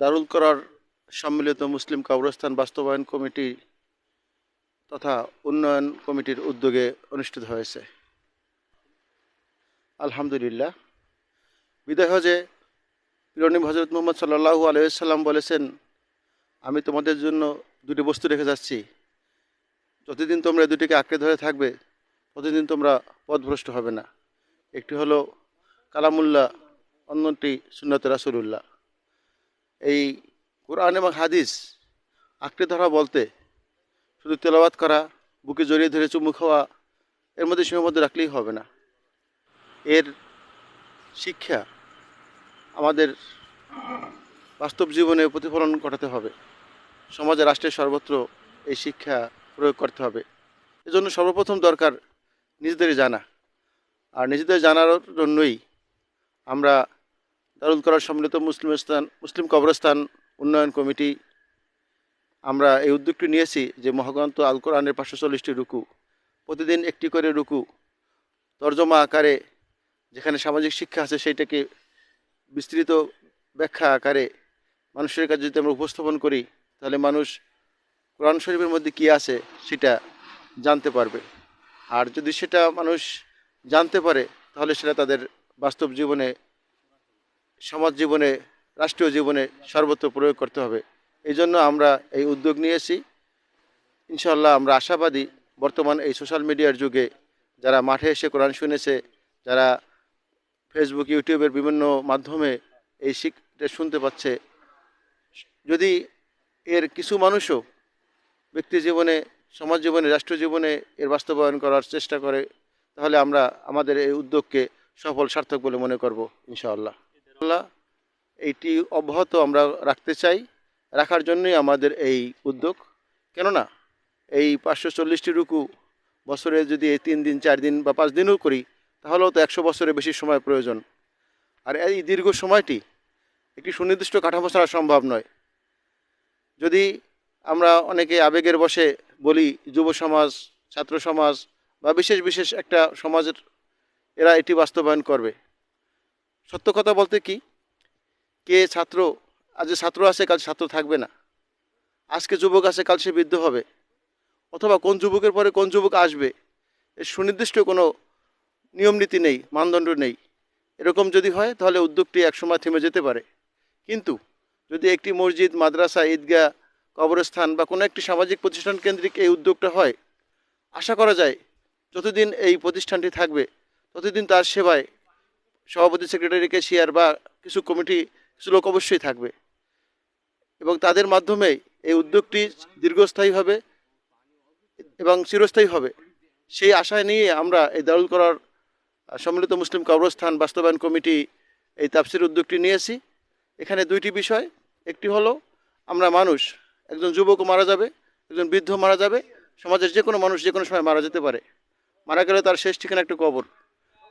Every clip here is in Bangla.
দারুল করার সম্মিলিত মুসলিম কবরস্থান বাস্তবায়ন কমিটি তথা উন্নয়ন কমিটির উদ্যোগে অনুষ্ঠিত হয়েছে। আলহামদুলিল্লাহ। বিদায় হজে পিরনিম হজরত মোহাম্মদ সাল্লাহু আলাইসাল্লাম বলেছেন, আমি তোমাদের জন্য দুটি বস্তু রেখে যাচ্ছি। যতদিন তোমরা দুটিকে আঁকড়ে ধরে থাকবে, ততদিন তোমরা পথভ্রষ্ট হবে না। একটি হলো কালামুল্লাহ, অন্যটি সুন্নত রাসুলুল্লাহ। এই কোরআন এবং হাদিস আঁকড়ে ধরা বলতে শুধু তেলাওয়াত করা, বুকে জড়িয়ে ধরে চুমু খাওয়া, এর মধ্যে সীমাবদ্ধ রাখলেই হবে না। এর শিক্ষা আমাদের বাস্তব জীবনে প্রতিফলন ঘটাতে হবে। সমাজে রাষ্ট্রের সর্বত্র এই শিক্ষা প্রয়োগ করতে হবে। এজন্য সর্বপ্রথম দরকার নিজেদেরই জানা। আর নিজেদের জানার জন্যই আমরা দারুল করার সম্মিলিত মুসলিম স্থান, মুসলিম কবরস্থান উন্নয়ন কমিটি, আমরা এই উদ্যোগটি নিয়েছি যে মহাগ্রন্থ আল কোরআনের পাঁচশো চল্লিশটি রুকু, প্রতিদিন একটি করে রুকু, তর্জমা আকারে যেখানে সামাজিক শিক্ষা আছে সেইটাকে বিস্তৃত ব্যাখ্যা আকারে মানুষের কাছে যদি আমরা উপস্থাপন করি, তাহলে মানুষ কোরআন শরীফের মধ্যে কী আছে সেটা জানতে পারবে। আর যদি সেটা মানুষ জানতে পারে, তাহলে সেটা তাদের বাস্তব জীবনে সমাজ জীবনে, রাষ্ট্রীয় জীবনে সর্বত্র প্রয়োগ করতে হবে। এই জন্য আমরা এই উদ্যোগ নিয়েছি ইনশাল্লাহ আমরা আশাবাদী বর্তমান এই সোশ্যাল মিডিয়ার যুগে যারা মাঠে এসে কোরআন শুনেছে, যারা ফেসবুক, ইউটিউবের বিভিন্ন মাধ্যমে এই শিখটা শুনতে পাচ্ছে, যদি এর কিছু মানুষও ব্যক্তি জীবনে, সমাজ জীবনে, রাষ্ট্র জীবনে এর বাস্তবায়ন করার চেষ্টা করে, তাহলে আমরা আমাদের এই উদ্যোগকে সফল সার্থক বলে মনে করব, ইনশাআল্লাহ। আল্লাহ এইটি অব্যাহত আমরা রাখতে চাই। রাখার জন্যই আমাদের এই উদ্যোগ। কেননা, এই পাঁচশো চল্লিশটি রুকু বছরে যদি এই তিন দিন, চার দিন বা পাঁচ দিনও করি, তাহলেও তো একশো বছরের বেশি সময় প্রয়োজন। আর এই দীর্ঘ সময়টি একটি সুনির্দিষ্ট কাঠামো ছাড়া সম্ভব নয়। যদি আমরা অনেকে আবেগের বসে বলি, যুব সমাজ, ছাত্র সমাজ বা বিশেষ বিশেষ একটা সমাজের, এরা এটি বাস্তবায়ন করবে। সত্য কথা বলতে কি? কে ছাত্র? আজ ছাত্র আছে, কাল ছাত্র থাকবে না। আজকে যুবক আছে, কাল সে বৃদ্ধ হবে। অথবা কোন যুবকের পরে কোন যুবক আসবে, এর সুনির্দিষ্ট কোনো নিয়ম নীতি নেই, মানদণ্ড নেই। এরকম যদি হয়, তাহলে উদ্যোগটি একসময় থেমে যেতে পারে। কিন্তু যদি একটি মসজিদ, মাদ্রাসা, ঈদগাহ, কবরস্থান বা কোনো একটি সামাজিক প্রতিষ্ঠান কেন্দ্রিক এই উদ্যোগটা হয়, আশা করা যায়, যতদিন এই প্রতিষ্ঠানটি থাকবে, ততদিন তার সেবায় সভাপতি সেক্রেটারি কেশিয়ার বা কিছু কমিটি কিছু লোক অবশ্যই থাকবে। এবং তাদের মাধ্যমে এই উদ্যোগটি দীর্ঘস্থায়ী হবে এবং চিরস্থায়ী হবে। সেই আশায় নিয়ে আমরা এই দারুল করার সম্মিলিত মুসলিম কবরস্থান বাস্তবায়ন কমিটি এই তাফসির উদ্যোগটি নিয়েছি। এখানে দুইটি বিষয়, একটি হলো আমরা মানুষ, একজন যুবকও মারা যাবে, একজন বৃদ্ধ মারা যাবে, সমাজের যে কোনো মানুষ যে কোনো সময় মারা যেতে পারে। মারা গেলে তার শেষ ঠিকানা একটি কবর।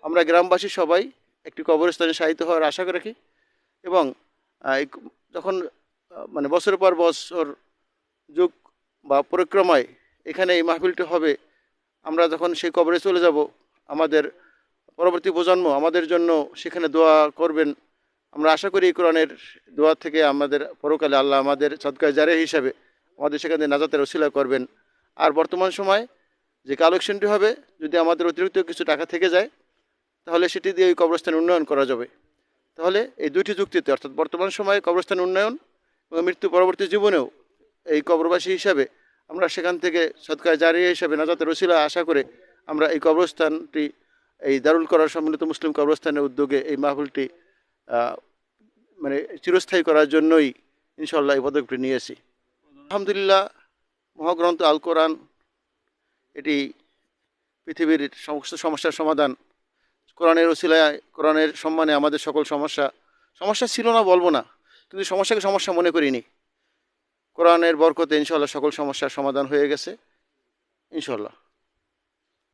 আমরা গ্রামবাসী সবাই একটি কবরস্থানে সাহিত্য হওয়ার আশা রাখি। এবং যখন মানে বছরের পর বছর যুগ বা পরিক্রমায় এখানে এই মাহফিলটি হবে, আমরা যখন সেই কবরে চলে যাব, আমাদের পরবর্তী প্রজন্ম আমাদের জন্য সেখানে দোয়া করবেন। আমরা আশা করি কোরআনের দোয়া থেকে আমাদের পরকালে আল্লাহ আমাদের সদকায় জারে হিসাবে আমাদের সেখানে নাজাতের ওসিলা করবেন। আর বর্তমান সময় যে কালেকশনটি হবে, যদি আমাদের অতিরিক্ত কিছু টাকা থেকে যায় তাহলে সেটি দিয়ে ওই কবরস্থান উন্নয়ন করা যাবে। তাহলে এই দুইটি যুক্তিতে, অর্থাৎ বর্তমান সময়ে কবরস্থান উন্নয়ন এবং মৃত্যু পরবর্তী জীবনেও এই কবরবাসী হিসাবে আমরা সেখান থেকে সৎকার জারি হিসাবে নাজাতের রসিলা আশা করে আমরা এই কবরস্থানটি, এই দারুল করার সম্মিলিত মুসলিম কবরস্থানের উদ্যোগে এই মাহফিলটি মানে চিরস্থায়ী করার জন্যই ইনশাল্লাহ এই পদক্ষেপটি নিয়েছি। আলহামদুলিল্লাহ, মহাগ্রন্থ আল কোরআন, এটি পৃথিবীর সমস্ত সমস্যার সমাধান কোরআনের ওসিলায়, কোরআনের সম্মানে আমাদের সকল সমস্যা সমস্যা ছিল না বলব না, কিন্তু সমস্যাকে সমস্যা মনে করিনি। কোরআনের বরকতে ইনশাল্লাহ সকল সমস্যার সমাধান হয়ে গেছে ইনশাল্লাহ